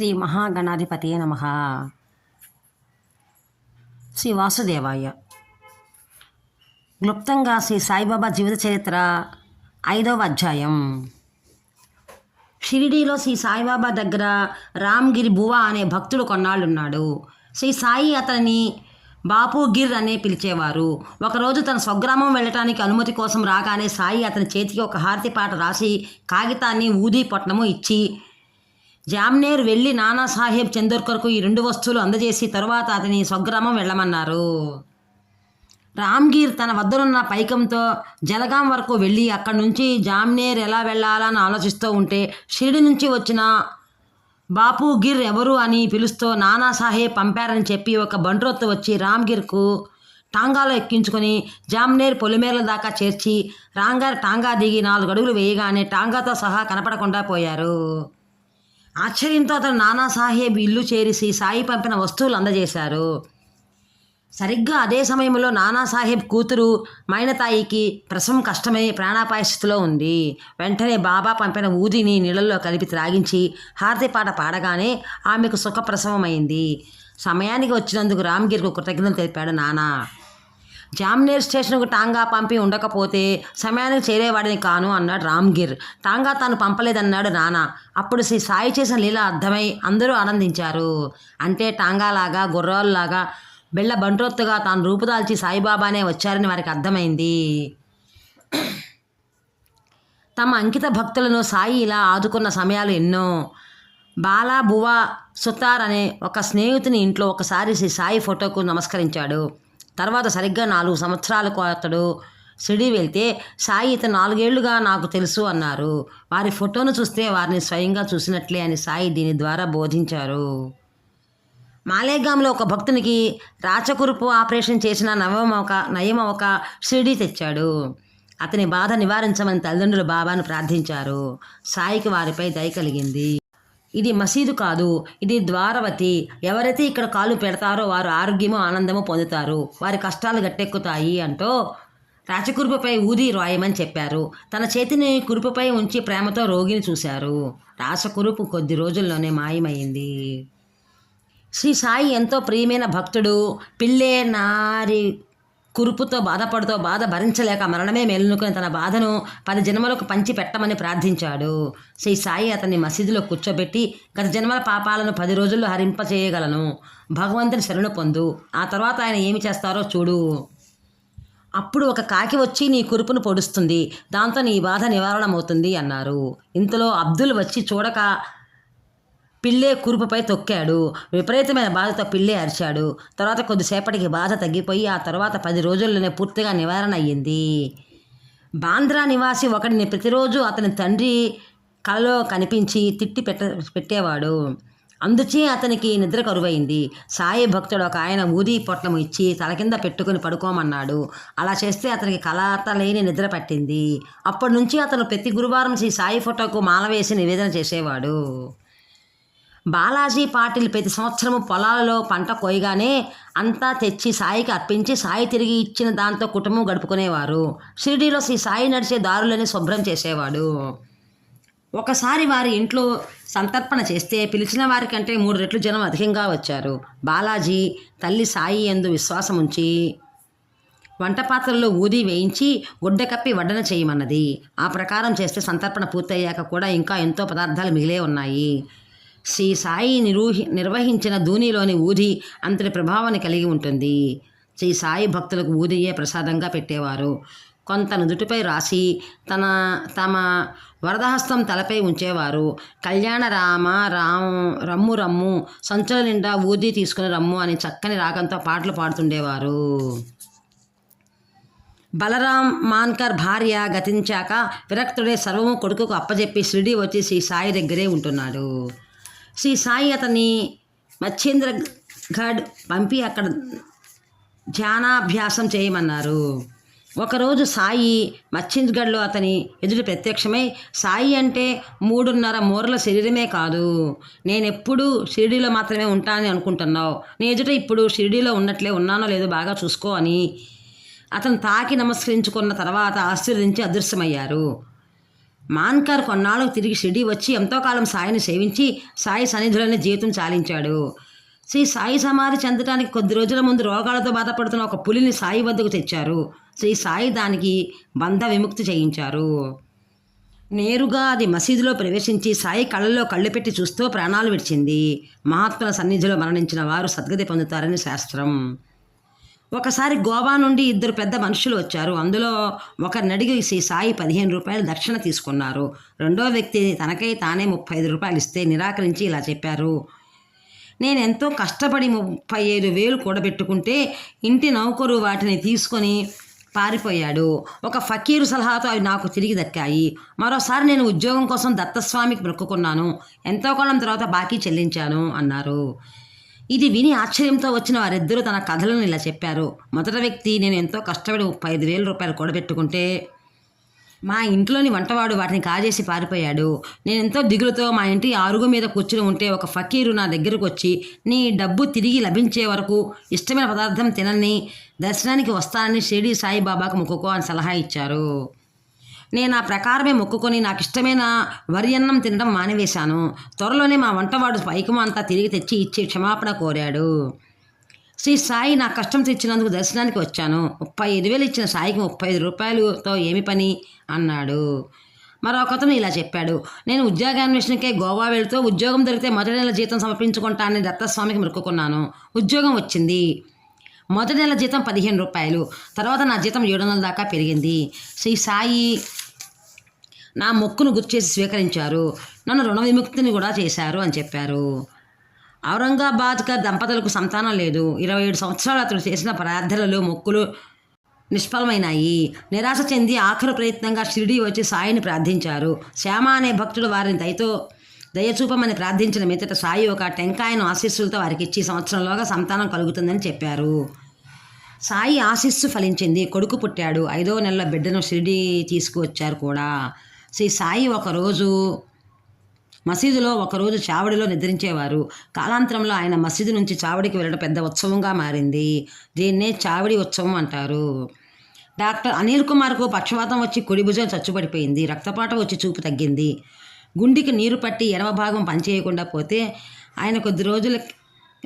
శ్రీ మహాగణాధిపతి నమ. శ్రీ వాసుదేవాయ. క్లుప్తంగా శ్రీ సాయిబాబా జీవిత చరిత్ర ఐదవ అధ్యాయం. షిరిడీలో శ్రీ సాయిబాబా దగ్గర రామ్గిరి బువా అనే భక్తుడు కొన్నాళ్ళున్నాడు. శ్రీ సాయి అతనిని బాపు గిర్ అనే పిలిచేవారు. ఒకరోజు తన స్వగ్రామం వెళ్ళటానికి అనుమతి కోసం రాగానే సాయి అతని చేతికి ఒక హారతి పాట రాసి కాగితాన్ని ఊది పొట్నము ఇచ్చి జామ్నేర్ వెళ్ళి నానాసాహెబ్ చందోర్కర్కు ఈ రెండు వస్తువులు అందజేసి తరువాత అతని స్వగ్రామం వెళ్ళమన్నారు. రామ్గీర్ తన వద్దనున్న పైకంతో జలగాం వరకు వెళ్ళి అక్కడి నుంచి జామ్నేర్ ఎలా వెళ్ళాలని ఆలోచిస్తూ ఉంటే షిరిడి నుంచి వచ్చిన బాపు గిర్ ఎవరు అని పిలుస్తూ నానాసాహెబ్ పంపారని చెప్పి ఒక బండ్రొత్తు వచ్చి రామ్గిర్కు టాంగాలో ఎక్కించుకొని జామ్నేర్ పొలిమేర్ల దాకా చేర్చి రాంగార్ టాంగా దిగి నాలుగు అడుగులు వేయగానే టాంగాతో సహా కనపడకుండా పోయారు. ఆశ్చర్యంతో అతను నానాసాహెబ్ ఇల్లు చేరిసి సాయి పంపిన వస్తువులు అందజేశారు. సరిగ్గా అదే సమయంలో నానాసాహెబ్ కూతురు మైనతాయికి ప్రసవం కష్టమై ప్రాణాపాయ స్థితిలో ఉంది. వెంటనే బాబా పంపిన ఊదిని నీళ్ళల్లో కలిపి త్రాగించి హారతి పాట పాడగానే ఆమెకు సుఖప్రసవమైంది. సమయానికి వచ్చినందుకు రామ్గిర్కు కృతజ్ఞతలు తెలిపాడు నానా. జామ్నేర్ స్టేషన్కు టాంగా పంపి ఉండకపోతే సమయానికి చేరేవాడిని కాను అన్నాడు రామ్గిర్. టాంగా తాను పంపలేదన్నాడు నానా. అప్పుడు శ్రీ సాయి చేసిన లీల అర్థమై అందరూ ఆనందించారు. అంటే టాంగాలాగా గుర్రాల్లాగా బిళ్ళ బంట్రొత్తుగా తాను రూపుదాల్చి సాయిబాబానే వచ్చారని వారికి అర్థమైంది. తమ అంకిత భక్తులను సాయి ఇలా ఆదుకున్న సమయాలు ఎన్నో. బాలా బువా సుతార్ అనే ఒక స్నేహితుని ఇంట్లో ఒకసారి శ్రీ సాయి ఫోటోకు నమస్కరించాడు. తర్వాత సరిగ్గా నాలుగు సంవత్సరాలకు అతడు షిరిడి వెళ్తే సాయి ఇతను నాలుగేళ్ళుగా నాకు తెలుసు అన్నారు. వారి ఫోటోను చూస్తే వారిని స్వయంగా చూసినట్లే అని సాయి దీని ద్వారా బోధించారు. మాలేగాంలో ఒక భక్తునికి రాచకురుపు ఆపరేషన్ చేసిన నవమొక నయమొక షిరిడి తెచ్చాడు. అతని బాధ నివారించమని తల్లిదండ్రులు బాబాను ప్రార్థించారు. సాయికి వారిపై దయ కలిగింది. ఇది మసీదు కాదు ఇది ద్వారవతి. ఎవరైతే ఇక్కడ కాలు పెడతారో వారు ఆరోగ్యము ఆనందము పొందుతారు. వారి కష్టాలు గట్టెక్కుతాయి అంటూ రాచకురుపపై ఊది రాయమని చెప్పారు. తన చేతిని కురుపుపై ఉంచి ప్రేమతో రోగిని చూశారు. రాసకురుపు కొద్ది రోజుల్లోనే మాయమైంది. శ్రీ సాయి ఎంతో ప్రియమైన భక్తుడు. పిల్లే నారి కురుపుతో బాధపడుతూ బాధ భరించలేక మరణమే మేలునుకుని తన బాధను పది జన్మలకు పంచి పెట్టమని ప్రార్థించాడు. శ్రీ సాయి అతన్ని మసీదులో కూర్చోబెట్టి గత జన్మల పాపాలను పది రోజుల్లో హరింపచేయగలను. భగవంతుని శరణు పొందు. ఆ తర్వాత ఆయన ఏమి చేస్తారో చూడు. అప్పుడు ఒక కాకి వచ్చి నీ కురుపును పొడుస్తుంది. దాంతో నీ బాధ నివారణమవుతుంది అన్నారు. ఇంతలో అబ్దుల్ వచ్చి చూడక పిల్లే కురుపుపై తొక్కాడు. విపరీతమైన బాధతో పిల్లే అరిచాడు. తర్వాత కొద్దిసేపటికి బాధ తగ్గిపోయి ఆ తర్వాత పది రోజుల్లోనే పూర్తిగా నివారణ అయ్యింది. బాంద్రా నివాసి ఒకడిని ప్రతిరోజు అతని తండ్రి కలలో కనిపించి తిట్టి పెట్ట పెట్టేవాడు. అందుచే అతనికి నిద్ర కరువైంది. సాయి భక్తుడు ఒక ఆయన ఊది పొట్లము ఇచ్చి తల కింద పెట్టుకుని పడుకోమన్నాడు. అలా చేస్తే అతనికి కలాత లేని నిద్ర పట్టింది. అప్పటి నుంచి అతను ప్రతి గురువారం శ్రీ సాయి ఫోటోకు మాల వేసి నివేదన చేసేవాడు. బాలాజీ పాటిల్ ప్రతి సంవత్సరం పొలాలలో పంట కోయగానే అంతా తెచ్చి సాయికి అర్పించి సాయి తిరిగి ఇచ్చిన దాంతో కుటుంబం గడుపుకునేవారు. షిరిడీలో శ్రీ సాయి నడిచే దారులని శుభ్రం చేసేవాడు. ఒకసారి వారి ఇంట్లో సంతర్పణ చేస్తే పిలిచిన వారి కంటే మూడు రెట్లు జనం అధికంగా వచ్చారు. బాలాజీ తల్లి సాయి ఎందు విశ్వాసం ఉంచి వంట పాత్రల్లో ఊది వేయించి గుడ్డ కప్పి వడ్డన చేయమన్నది. ఆ ప్రకారం చేస్తే సంతర్పణ పూర్తయ్యాక కూడా ఇంకా ఎంతో పదార్థాలు మిగిలే ఉన్నాయి. శ్రీ సాయి నిరూహి నిర్వహించిన ధూనిలోని ఊది అంతటి ప్రభావాన్ని కలిగి ఉంటుంది. శ్రీ సాయి భక్తులకు ఊదియే ప్రసాదంగా పెట్టేవారు. కొంత నుదుటిపై రాసి తన తమ వరదహస్తం తలపై ఉంచేవారు. కళ్యాణ రామ రామ్ రమ్ము రమ్ము సంచుల నిండా ఊది తీసుకుని రమ్ము అని చక్కని రాగంతో పాటలు పాడుతుండేవారు. బలరాం మాన్కర్ భార్య గతించాక విరక్తుడే సర్వము కొడుకుకు అప్పజెప్పి షిరిడి వచ్చి శ్రీ సాయి దగ్గరే ఉంటున్నాడు. శ్రీ సాయి అతని మచ్చేంద్ర ఘడ్ పంపి అక్కడ ధ్యానాభ్యాసం చేయమన్నారు. ఒకరోజు సాయి మచ్చింద్గఢ్లో అతని ఎదుటి ప్రత్యక్షమై సాయి అంటే మూడున్నర మూరల శరీరమే కాదు. నేనెప్పుడు షిరిడీలో మాత్రమే ఉంటానని అనుకుంటున్నావు. నీ ఎదుట ఇప్పుడు షిరిడీలో ఉన్నట్లే ఉన్నానో లేదో బాగా చూసుకో అని అతను తాకి నమస్కరించుకున్న తర్వాత ఆశీర్వదించి అదృశ్యమయ్యారు. మాన్కర్ కొన్నాళ్ళకు తిరిగి షిరిడి వచ్చి ఎంతో కాలం సాయిని సేవించి సాయి సన్నిధులని జీవితం చాలించాడు. శ్రీ సాయి సమాధి చెందడానికి కొద్ది రోజుల ముందు రోగాలతో బాధపడుతున్న ఒక పులిని సాయి వద్దకు తెచ్చారు. శ్రీ సాయి దానికి బంధ విముక్తి చేయించారు. నేరుగా అది మసీదులో ప్రవేశించి సాయి కళ్ళలో కళ్ళు పెట్టి చూస్తూ ప్రాణాలు విడిచింది. మహాత్ముల సన్నిధిలో మరణించిన వారు సద్గతి పొందుతారని శాస్త్రం. ఒకసారి గోవా నుండి ఇద్దరు పెద్ద మనుషులు వచ్చారు. అందులో ఒకరిని అడిగి శ్రీ సాయి పదిహేను రూపాయలు దక్షిణ తీసుకున్నారు. రెండో వ్యక్తి తనకై తానే ముప్పై ఐదు రూపాయలు ఇస్తే నిరాకరించి ఇలా చెప్పారు. నేను ఎంతో కష్టపడి ముప్పై ఐదు వేలు కూడబెట్టుకుంటే ఇంటి నౌకరు వాటిని తీసుకొని పారిపోయాడు. ఒక ఫకీరు సలహాతో అవి నాకు తిరిగి దక్కాయి. మరోసారి నేను ఉద్యోగం కోసం దత్తస్వామికి మొక్కుకున్నాను. ఎంతో కాలం తర్వాత బాకీ చెల్లించాను అన్నారు. ఇది విని ఆశ్చర్యంతో వచ్చిన వారిద్దరూ తన కథలను ఇలా చెప్పారు. మొదట వ్యక్తి నేను ఎంతో కష్టపడి ముప్పై ఐదు వేల రూపాయలు కూడబెట్టుకుంటే మా ఇంట్లోని వంటవాడు వాటిని కాజేసి పారిపోయాడు. నేను ఎంతో దిగులుతో మా ఇంటి అరుగు మీద కూర్చుని ఉంటే ఒక ఫకీరు నా దగ్గరకు వచ్చి నీ డబ్బు తిరిగి లభించే వరకు ఇష్టమైన పదార్థం తినని దర్శనానికి వస్తానని షిరిడి సాయిబాబాకు మొక్కుకో అని సలహా ఇచ్చారు. నేను ఆ ప్రకారమే మొక్కుకొని నాకు ఇష్టమైన వరి అన్నం తినడం మానివేశాను. త్వరలోనే మా వంటవాడు పైకము అంతా తిరిగి తెచ్చి ఇచ్చి క్షమాపణ కోరాడు. శ్రీ సాయి నా కష్టం తెచ్చినందుకు దర్శనానికి వచ్చాను. ముప్పై ఐదు వేలు ఇచ్చిన సాయికి ముప్పై ఐదు రూపాయలతో ఏమి పని? అన్నాడు. మరొకతను ఇలా చెప్పాడు. నేను ఉద్యోగాన్వేషణకే గోవా వెళుతూ ఉద్యోగం దొరికితే మొదటి నెల జీతం సమర్పించుకుంటానని దత్తస్వామికి మొక్కుకున్నాను ఉద్యోగం వచ్చింది. మొదటి నెల జీతం పదిహేను రూపాయలు. తర్వాత నా జీతం ఏడు వందల దాకా పెరిగింది. శ్రీ సాయి నా మొక్కును గుర్చేసి స్వీకరించారు. నన్ను రుణ విముక్తిని కూడా చేశారు అని చెప్పారు. ఔరంగాబాద్కర్ దంపతులకు సంతానం లేదు. ఇరవై ఏడు సంవత్సరాలు అతడు చేసిన ప్రార్థనలు మొక్కులు నిష్ఫలమైనాయి. నిరాశ చెంది ఆఖరు ప్రయత్నంగా షిరిడి వచ్చి సాయిని ప్రార్థించారు. శ్యామ అనే భక్తుడు వారిని దయతో దయచూపమని ప్రార్థించిన మీదట సాయి ఒక టెంకాయను ఆశీస్సులతో వారికి ఇచ్చి సంవత్సరంలోగా సంతానం కలుగుతుందని చెప్పారు. సాయి ఆశీస్సు ఫలించింది. కొడుకు పుట్టాడు. ఐదో నెలల బిడ్డను షిరిడి తీసుకువచ్చారు కూడా. శ్రీ సాయి ఒకరోజు మసీదులో ఒకరోజు చావడిలో నిద్రించేవారు. కాలాంతరంలో ఆయన మసీదు నుంచి చావడికి వెళ్ళడం పెద్ద ఉత్సవంగా మారింది. దీన్నే చావడి ఉత్సవం అంటారు. డాక్టర్ అనిల్ కుమార్కు పక్షవాతం వచ్చి కుడి భుజం చచ్చుపడిపోయింది. రక్తపాటం వచ్చి చూపు తగ్గింది. గుండెకి నీరు పట్టి ఎడమ భాగం పనిచేయకుండా పోతే ఆయన కొద్ది రోజులు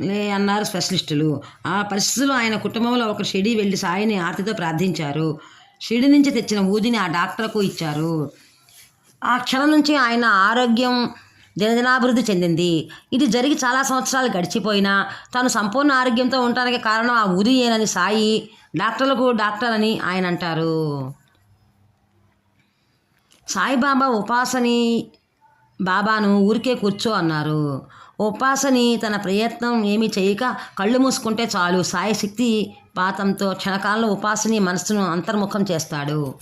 లే అన్నారు స్పెషలిస్టులు. ఆ పరిస్థితుల్లో ఆయన కుటుంబంలో ఒక షిడి వెళ్ళి సాయిని ఆర్తితో ప్రార్థించారు. షిడి నుంచి తెచ్చిన ఊదిని ఆ డాక్టర్కు ఇచ్చారు. ఆ క్షణం నుంచి ఆయన ఆరోగ్యం దినదినాభివృద్ధి చెందింది. ఇది జరిగి చాలా సంవత్సరాలు గడిచిపోయినా తాను సంపూర్ణ ఆరోగ్యంతో ఉండటానికి కారణం ఆ ఉదయేనని సాయి డాక్టర్లకు డాక్టర్ అని ఆయన అంటారు. సాయిబాబా ఉపాసని బాబాను ఊరికే కూర్చో అన్నారు. ఉపాసని తన ప్రయత్నం ఏమీ చేయక కళ్ళు మూసుకుంటే చాలు. సాయి శక్తి పాతంతో క్షణకాలంలో ఉపాసని మనస్సును అంతర్ముఖం చేస్తాడు.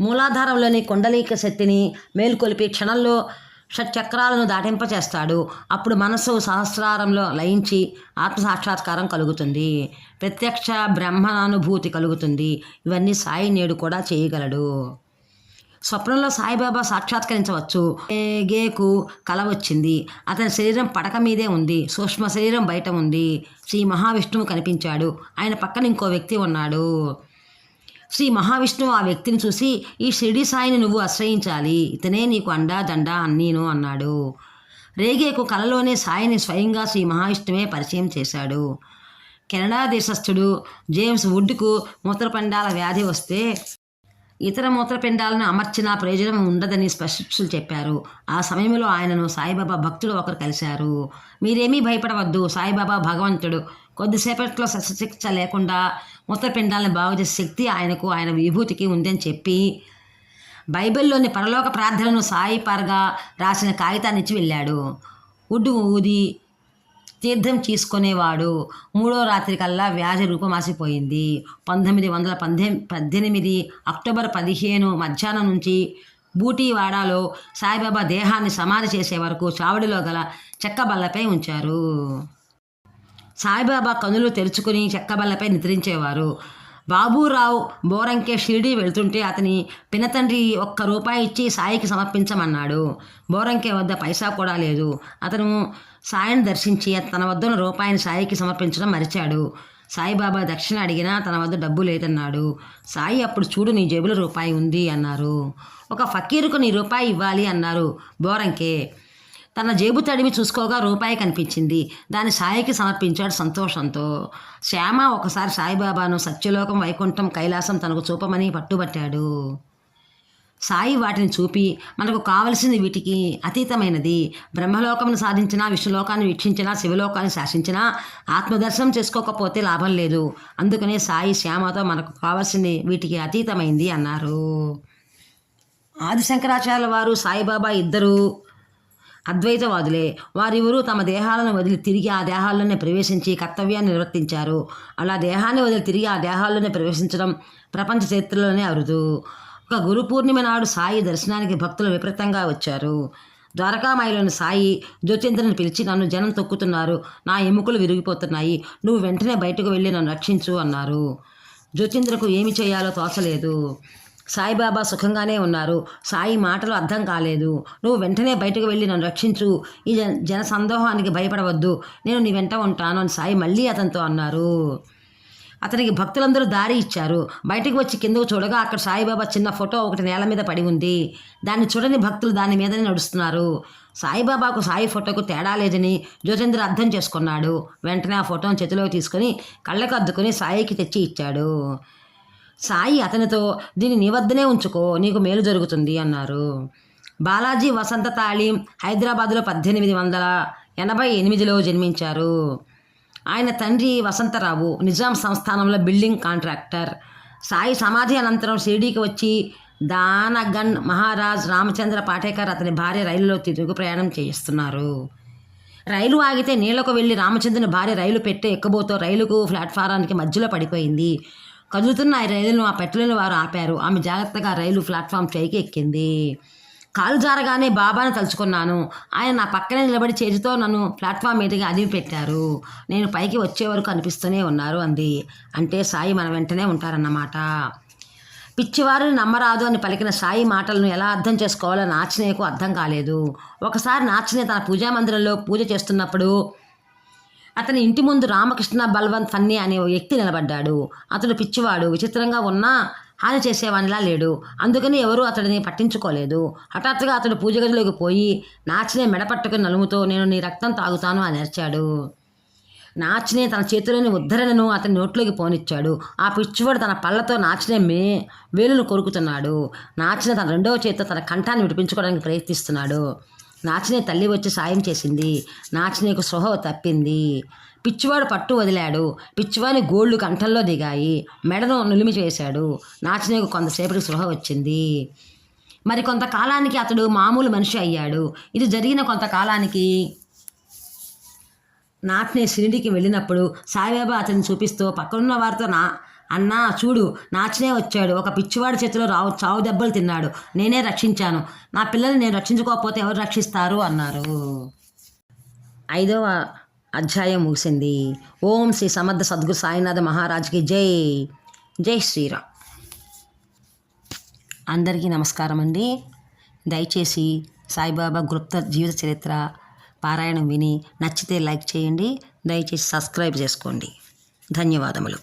మూలాధారంలోని కొండలీక శక్తిని మేల్కొలిపి క్షణంలో షట్చక్రాలను దాటింపచేస్తాడు. అప్పుడు మనస్సు సహస్రారంలో లయించి ఆత్మసాక్షాత్కారం కలుగుతుంది. ప్రత్యక్ష బ్రహ్మానుభూతి కలుగుతుంది. ఇవన్నీ సాయి నేడు కూడా చేయగలడు. స్వప్నంలో సాయిబాబా సాక్షాత్కరించవచ్చు. గేకు కల వచ్చింది. అతని శరీరం పడక మీదే ఉంది. సూక్ష్మ శరీరం బయట ఉంది. శ్రీ మహావిష్ణువు కనిపించాడు. ఆయన పక్కన ఇంకో వ్యక్తి ఉన్నాడు. శ్రీ మహావిష్ణువు ఆ వ్యక్తిని చూసి ఈ షిరిడి సాయిని నువ్వు ఆశ్రయించాలి. ఇతనే నీకు అండా దండ అన్నీను అన్నాడు. రేగేకు కలలోనే సాయిని స్వయంగా శ్రీ మహావిష్ణువే పరిచయం చేశాడు. కెనడా దేశస్థుడు జేమ్స్ వుడ్కు మూత్రపిండాల వ్యాధి వస్తే ఇతర మూత్రపిండాలను అమర్చిన ప్రయోజనం ఉండదని స్పష్టలు చెప్పారు. ఆ సమయంలో ఆయనను సాయిబాబా భక్తులు ఒకరు కలిశారు. మీరేమీ భయపడవద్దు సాయిబాబా భగవంతుడు. కొద్దిసేపట్లో శస్త్రచికిత్స లేకుండా మూత్రపిండాలను బాగు చేసే శక్తి ఆయనకు ఆయన విభూతికి ఉందని చెప్పి బైబిల్లోని పరలోక ప్రార్థనను సాయిపర్గా రాసిన కాగితాన్ని ఇచ్చి వెళ్ళాడు. ఉడ్డు ఊది తీర్థం తీసుకునేవాడు. మూడో రాత్రి కల్లా వ్యాధి రూపమాసిపోయింది. పంతొమ్మిది వందల పంతె పద్దెనిమిది అక్టోబర్ పదిహేను మధ్యాహ్నం నుంచి బూటీవాడాలో సాయిబాబా దేహాన్ని సమాధి చేసే వరకు చావడిలో గల చెక్క బల్లపై ఉంచారు. సాయిబాబా కనులు తెరుచుకుని చెక్కబల్లపై నిద్రించేవారు. బాబూరావు బోరంకే షిరిడి వెళ్తుంటే అతని పినతండ్రి ఒక్క రూపాయి ఇచ్చి సాయికి సమర్పించమన్నాడు. బోరంకే వద్ద పైసా కూడా లేదు. అతను సాయిని దర్శించి తన వద్ద ఉన్న రూపాయిని సాయికి సమర్పించడం మరిచాడు. సాయిబాబా దక్షిణ అడిగినా తన వద్ద డబ్బు లేదన్నాడు. సాయి అప్పుడు చూడు నీ జేబులో రూపాయి ఉంది అన్నారు. ఒక ఫకీరుకు నీ రూపాయి ఇవ్వాలి అన్నారు బోరంకే. తన జేబు తడిమి చూసుకోగా రూపాయి కనిపించింది. దాని సాయికి సమర్పించాడు సంతోషంతో. శ్యామ ఒకసారి సాయిబాబాను సత్యలోకం వైకుంఠం కైలాసం తనకు చూపమని పట్టుబట్టాడు. సాయి వాటిని చూపి మనకు కావలసింది వీటికి అతీతమైనది. బ్రహ్మలోకమును సాధించినా విష్ణులోకాన్ని వీక్షించినా శివలోకాన్ని శాసించినా ఆత్మదర్శనం చేసుకోకపోతే లాభం లేదు. అందుకనే సాయి శ్యామతో మనకు కావలసింది వీటికి అతీతమైంది అన్నారు. ఆదిశంకరాచార్యుల వారు సాయిబాబా ఇద్దరు అద్వైతవాదులే. వారిరువురు తమ దేహాలను వదిలి తిరిగి ఆ దేహాల్లోనే ప్రవేశించి కర్తవ్యాన్ని నిర్వర్తించారు. అలా దేహాన్ని వదిలి తిరిగి ఆ దేహాల్లోనే ప్రవేశించడం ప్రపంచ చరిత్రలోనే అరుదు. ఒక గురు పూర్ణిమ నాడు సాయి దర్శనానికి భక్తులు విపరీతంగా వచ్చారు. ద్వారకామాయిలోని సాయి జ్యోతింద్రని పిలిచి నన్ను జనం తొక్కుతున్నారు. నా ఎముకలు విరిగిపోతున్నాయి. నువ్వు వెంటనే బయటకు వెళ్ళి నన్ను రక్షించు అన్నారు. జ్యోతింద్రకు ఏమి చేయాలో తోచలేదు. సాయిబాబా సుఖంగానే ఉన్నారు. సాయి మాటలు అర్థం కాలేదు. నువ్వు వెంటనే బయటకు వెళ్ళి నన్ను రక్షించు. ఈ జన జన సందోహానికి భయపడవద్దు. నేను నీ వెంట ఉంటాను అని సాయి మళ్ళీ అతనితో అన్నారు. అతనికి భక్తులందరూ దారి ఇచ్చారు. బయటకు వచ్చి కిందకు చూడగా అక్కడ సాయిబాబా చిన్న ఫోటో ఒకటి నేల మీద పడి ఉంది. దాన్ని చూడని భక్తులు దాని మీదనే నడుస్తున్నారు. సాయిబాబాకు సాయి ఫోటోకు తేడా లేదని జ్యోతేంద్ర అర్థం చేసుకున్నాడు. వెంటనే ఆ ఫోటోను చేతిలోకి తీసుకొని కళ్ళకు అద్దుకొని సాయికి తెచ్చి ఇచ్చాడు. సాయి అతనితో దీన్ని నీ వద్దనే ఉంచుకో నీకు మేలు జరుగుతుంది అన్నారు. బాలాజీ వసంత తాళీం హైదరాబాదులో పద్దెనిమిది వందల ఎనభై ఎనిమిదిలో జన్మించారు. ఆయన తండ్రి వసంతరావు నిజాం సంస్థానంలో బిల్డింగ్ కాంట్రాక్టర్. సాయి సమాధి అనంతరం షిరిడీకి వచ్చి దానగన్ మహారాజ్ రామచంద్ర పాటేకర్ అతని భార్య రైలులో తిరుగు ప్రయాణం చేయిస్తున్నారు. రైలు ఆగితే నీళ్ళకు వెళ్ళి రామచంద్రుని భార్య రైలు పెట్టే ఎక్కబోతో రైలుకు ప్లాట్ఫారానికి మధ్యలో పడిపోయింది. కదులుతున్న ఆ రైలును ఆ పెట్రోల్ వారు ఆపారు. ఆమె జాగ్రత్తగా రైలు ప్లాట్ఫామ్ పైకి ఎక్కింది. కాలు జారగానే బాబాను తలుచుకున్నాను. ఆయన నా పక్కనే నిలబడి చేతితో నన్ను ప్లాట్ఫామ్ మీదకి అదిమి పెట్టారు నేను పైకి వచ్చే వరకు అనిపిస్తూనే ఉన్నారు అంది. అంటే సాయి మన వెంటనే ఉంటారన్నమాట. పిచ్చివారిని నమ్మరాదు అని పలికిన సాయి మాటలను ఎలా అర్థం చేసుకోవాలో నాచనేకు అర్థం కాలేదు. ఒకసారి నాచనే తన పూజా మందిరంలో పూజ చేస్తున్నప్పుడు అతని ఇంటి ముందు రామకృష్ణ బల్వంత్ ఫన్నీ అనే ఓ వ్యక్తి నిలబడ్డాడు. అతడు పిచ్చివాడు విచిత్రంగా ఉన్నా హాని చేసేవానిలా లేడు. అందుకని ఎవరూ అతడిని పట్టించుకోలేదు. హఠాత్తుగా అతడు పూజ గదిలోకి పోయి నాచినే మెడపట్టుకుని నలుముతో నేను నీ రక్తం తాగుతాను అని అరిచాడు. నాచినే తన చేతిలోని ఉద్ధరణను అతని నోట్లోకి పోనిచ్చాడు. ఆ పిచ్చివాడు తన పళ్ళతో నాచినే మే వేలును కొరుకుతున్నాడు. నాచిన తన రెండవ చేతితో తన కంఠాన్ని విడిపించుకోవడానికి ప్రయత్నిస్తున్నాడు. నాచినే తల్లి వచ్చి సాయం చేసింది. నాచినేకు స్పృహ తప్పింది. పిచ్చివాడు పట్టు వదిలాడు. పిచ్చివాని గోళ్ళు కంఠంలో దిగాయి. మెడను నులిమి చేశాడు నాచినేకు కొంతసేపటికి స్పృహ వచ్చింది. మరి కొంతకాలానికి అతడు మామూలు మనిషి అయ్యాడు. ఇది జరిగిన కొంతకాలానికి నాట్నే షిరిడికి వెళ్ళినప్పుడు సాయిబాబా అతన్ని చూపిస్తూ పక్కనున్న వారితో నా అన్నా చూడు నాచనే వచ్చాడు. ఒక పిచ్చివాడి చేతిలో రావు చావు దెబ్బలు తిన్నాడు. నేనే రక్షించాను. నా పిల్లల్ని నేను రక్షించుకోకపోతే ఎవరు రక్షిస్తారు? అన్నారు. ఐదవ అధ్యాయం ముగిసింది. ఓం శ్రీ సమర్థ సద్గురు సాయినాథ మహారాజ్కి జై. జై శ్రీరామ్. అందరికీ నమస్కారం అండి. దయచేసి సాయిబాబా గుప్త జీవిత చరిత్ర పారాయణం విని నచ్చితే లైక్ చేయండి. దయచేసి సబ్స్క్రైబ్ చేసుకోండి. ధన్యవాదములు.